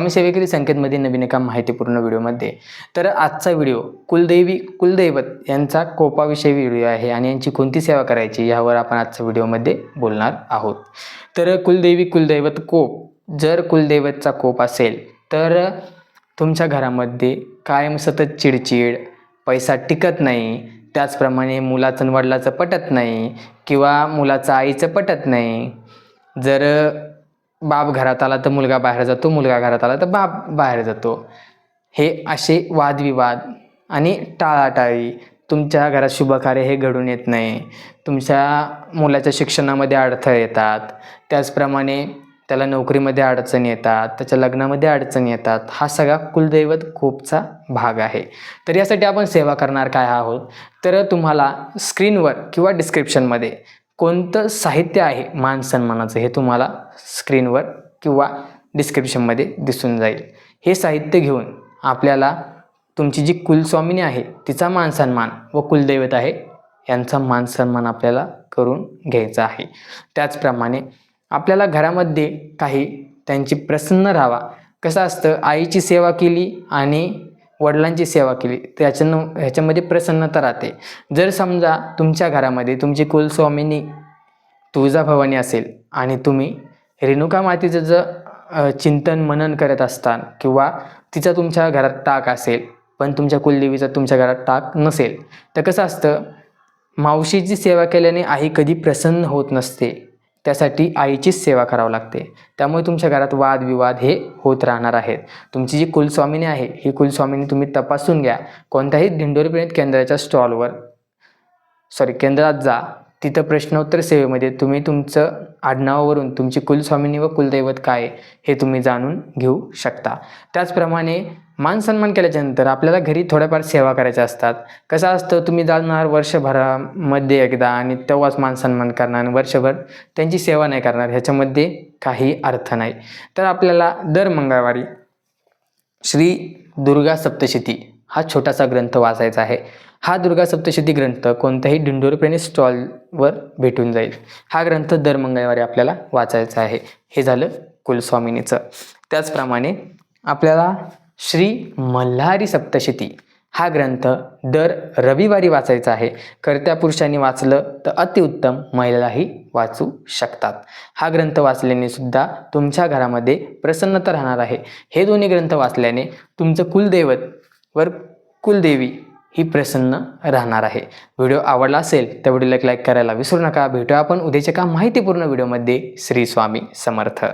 स्वामी सेवेकरी संकेतमध्ये नवीन एका माहितीपूर्ण व्हिडिओमध्ये. तर आजचा व्हिडिओ कुलदैवी कुलदैवत यांचा कोपाविषयी व्हिडिओ आहे आणि यांची कोणती सेवा करायची यावर आपण आजच्या व्हिडिओमध्ये बोलणार आहोत. तर कुलदैवी कुलदैवत कोप. जर कुलदैवतचा कोप असेल तर तुमच्या घरामध्ये कायम सतत चिडचिड पैसा टिकत नाही त्याचप्रमाणे मुलाचं वडिलाचं पटत नाही किंवा मुलाचं आईचं पटत नाही जर बाप घरात आला तर मुलगा बाहेर जातो मुलगा घरात आला तर बाप बाहेर जातो. हे असे वादविवाद आणि टाळाटाळी तुमच्या घरात शुभकार्य हे घडून येत नाही. तुमच्या मुलाच्या शिक्षणामध्ये अडथळे येतात. त्याचप्रमाणे त्याला नोकरीमध्ये अडचणी येतात त्याच्या लग्नामध्ये अडचणी येतात. हा सगळा कुलदैवत खूपचा भाग आहे. तर यासाठी आपण सेवा करणार काय आहोत? तर तुम्हाला स्क्रीनवर किंवा डिस्क्रिप्शनमध्ये कोणतं साहित्य आहे मान सन्मानाचं हे तुम्हाला स्क्रीनवर किंवा डिस्क्रिप्शनमध्ये दिसून जाईल. हे साहित्य घेऊन आपल्याला तुमची जी कुलस्वामिनी आहे तिचा मान सन्मान व कुलदैवत आहे यांचा मान सन्मान आपल्याला करून घ्यायचा आहे. त्याचप्रमाणे आपल्याला घरामध्ये काही त्यांची प्रसन्न राहावा. कसं असतं? आईची सेवा केली आणि वडिलांची सेवा केली त्याच्यानं ह्याच्यामध्ये प्रसन्नता राहते. जर समजा तुमच्या घरामध्ये तुमची कुलस्वामिनी तुळजाभवानी असेल आणि तुम्ही रेणुका मातेचं जर चिंतन मनन करत असताल किंवा तिचा तुमच्या घरात टाक असेल पण तुमच्या कुलदेवीचा तुमच्या घरात टाक नसेल तर कसं असतं? मावशीची सेवा केल्याने आई कधी प्रसन्न होत नसते. त्यासाठी आईचीच सेवा करावं लागते. त्यामुळे तुमच्या घरात वादविवाद हे होत राहणार आहेत. तुमची जी कुलस्वामिनी आहे ही कुलस्वामिनी तुम्ही तपासून घ्या. कोणत्याही दिंडोरी प्रणित केंद्राच्या स्टॉलवर सॉरी केंद्रात जा. तिथं प्रश्नोत्तर सेवेमध्ये तुम्ही तुमचं आडनावावरून तुमची कुलस्वामिनी व कुलदैवत काय आहे हे तुम्ही जाणून घेऊ शकता. त्याचप्रमाणे मान सन्मान केल्याच्यानंतर आपल्याला घरी थोड्याफार सेवा करायच्या असतात. कसं असतं? तुम्ही जाणार वर्षभरामध्ये एकदा आणि तेव्हाच मान सन्मान करणार आणि वर्षभर त्यांची सेवा नाही करणार ह्याच्यामध्ये काही अर्थ नाही. तर आपल्याला दर मंगळवारी श्री दुर्गा सप्तशती हा छोटासा ग्रंथ वाचायचा आहे. हा दुर्गा सप्तशती ग्रंथ कोणत्याही डिंडोरप्रेणी स्टॉलवर भेटून जाईल. हा ग्रंथ दर मंगळवारी आपल्याला वाचायचा आहे. हे झालं कुलस्वामिनीचं. त्याचप्रमाणे आपल्याला श्री मल्हारी सप्तशती हा ग्रंथ दर रविवारी वाचायचा आहे. कर्त्या पुरुषांनी वाचलं तर अतिउत्तम महिलाही वाचू शकतात. हा ग्रंथ वाचल्याने सुद्धा तुमच्या घरामध्ये प्रसन्नता राहणार आहे. हे दोन्ही ग्रंथ वाचल्याने तुमचं कुलदैवत वर कुलदेवी ही प्रसन्न राहणार आहे. व्हिडिओ आवडला असेल तर व्हिडिओला लाईक करायला विसरू नका. भेटूया आपण उद्याच्या का माहितीपूर्ण व्हिडिओमध्ये. श्री स्वामी समर्थ.